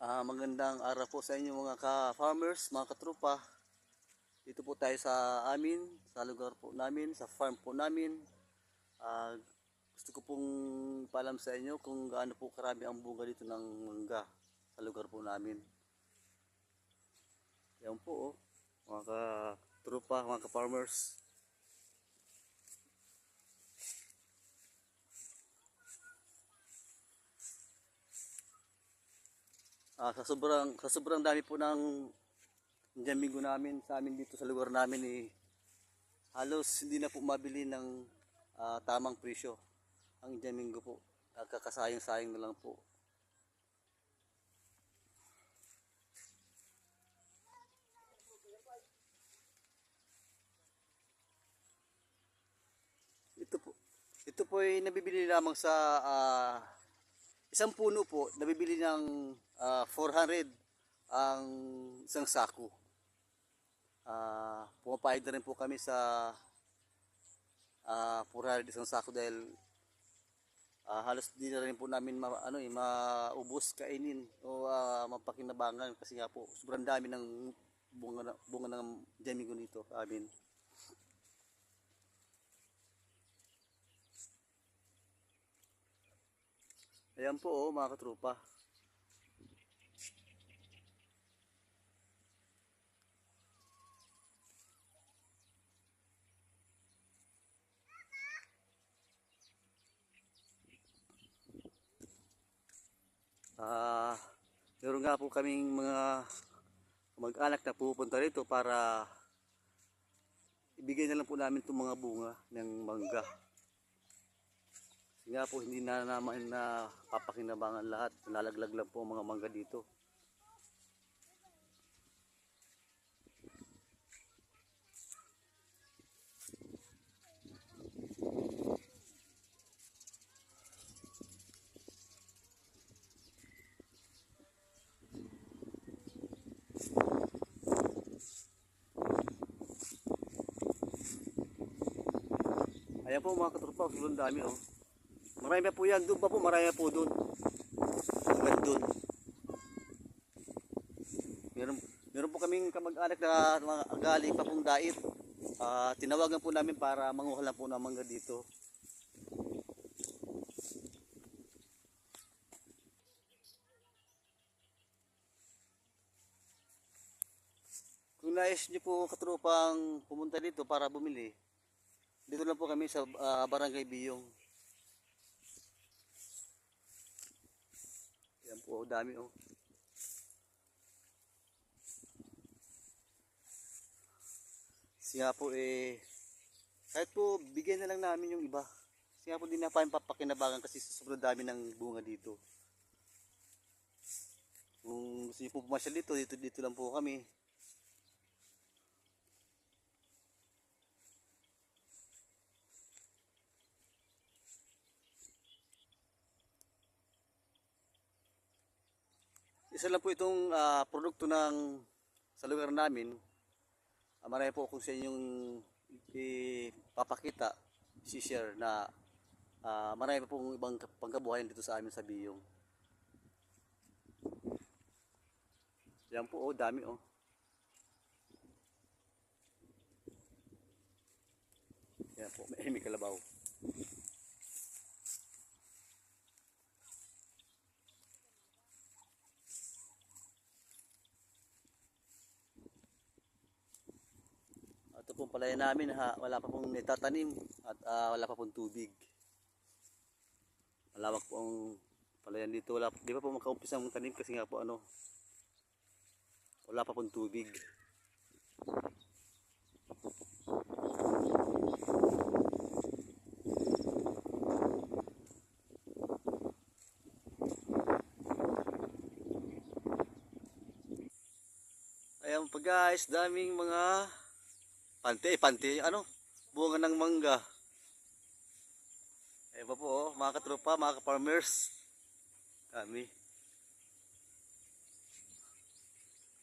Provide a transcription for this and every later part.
Ah, magandang araw po sa inyo mga ka-farmers, mga katropa. Dito po tayo sa amin, sa lugar po namin, sa farm po namin. Ah, gusto ko pong paalam sa inyo kung gaano po karami ang bunga dito ng mangga sa lugar po namin. Yan po oh, mga ka-tropa, mga ka-farmers. Ah, sa sobrang sa sobrang dami po ng jamingo namin sa amin dito sa lugar namin eh halos hindi na po mabili ng ah, tamang presyo ang jamingo po. Nagkakasayang-sayang na lang po. Ito po. Ito po ay nabibili lamang sa ah, isang puno po, nabibili ng ah, 400 ang isang sako. Ah, pumapayag na rin po kami sa ah 400 isang sako dahil ah, halos di na rin po namin ma, ano, eh, maubos kainin o ah, mapakinabangan kasi nga po sobrang dami ng bunga, bunga ng jamingo nito amin. Ayan po oh, mga katropa. Ah, meron nga po kaming mga mag-anak na pupunta rito para ibigay na lang po namin itong mga bunga ng mangga. Nga po hindi na naman na papakinabangan lahat. Nalalaglag lang po ang mga mangga dito. Ayan po mga katropa, sobrang dami oh. Marami po yan, doon pa po, marami po doon. Hanggang doon. Meron, meron po kaming kamag-anak na mga galing pa pong dait. Ah, tinawagan po namin para manguha lang po ng mangga dito. Kung nais niyo po katropang pumunta dito para bumili, dito lang po kami sa ah, Barangay Biyong. Po, dami oh. Siya po eh, kahit po bigyan na lang namin yung iba. Siya po din na pa papakinabangan kasi sobrang dami ng bunga dito. Kung gusto niyo po pumasyal dito, dito, dito lang po kami. Isa lang po itong ah, produkto ng sa lugar namin. Uh, marami po kung sa inyong ipapakita, si-share na ah, marami pa pong ibang pangkabuhayan dito sa amin sa Biyong. Yan po, oh, dami oh. Yan po, may, may kalabaw. Ito pong palaya namin ha, wala pa pong itatanim at ah, wala pa pong tubig. Malawak po ang palayan dito. Wala, di pa po makaumpisa ang tanim kasi nga po ano, wala pa pong tubig. Ayan pa guys, daming mga Pante, eh, pante, ano? Bunga ng mangga. Eh pa po, oh, mga katropa, mga ka-farmers. Kami.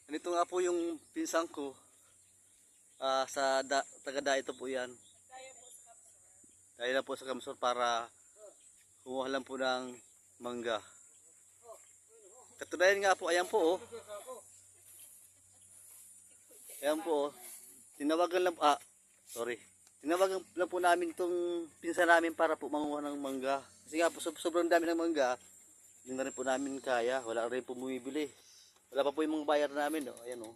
Ganito nga po yung pinsang ko. Ah, sa da, taga ito po yan. Kaya na po sa Kamsor para kumuha lang po ng mangga. Katunayan nga po, ayan po oh. Ayan po oh. Tinawagan lang, ah, sorry. Tinawagan lang po namin itong pinsan namin para po manguha ng mangga. Kasi nga po, sob- sobrang dami ng mangga. Hindi na rin po namin kaya. Wala rin po bumibili. Wala pa po yung mga bayar namin. Oh. Ayan oh.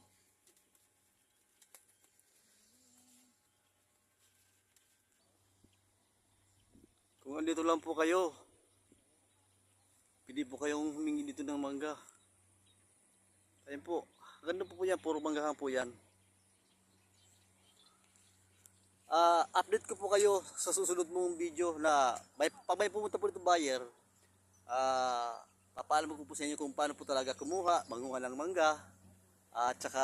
Kung andito lang po kayo, pwede po kayong humingi dito ng mangga. Ayun po. Ganda po po yan. Puro manggahan po yan. Ah, update ko po kayo sa susunod mong video na may, pag may pumunta po dito buyer, ah, papaalam ko po sa inyo kung paano po talaga kumuha, manguha ng mangga, at saka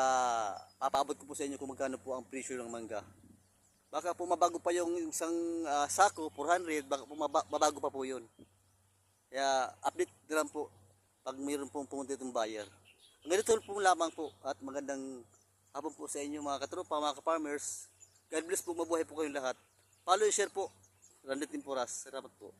papaabot ko po sa inyo kung magkano po ang presyo ng mangga. Baka po mabago pa yung isang ah, sako, 400, baka po maba- mabago pa po yun. Kaya update na lang po pag mayroon pong pumunta itong buyer. Ganito po lamang po at magandang hapon po sa inyo mga katropa, mga ka-farmers. God bless po, mabuhay po kayong lahat. Follow and share po. Randy Timporas. Salamat po.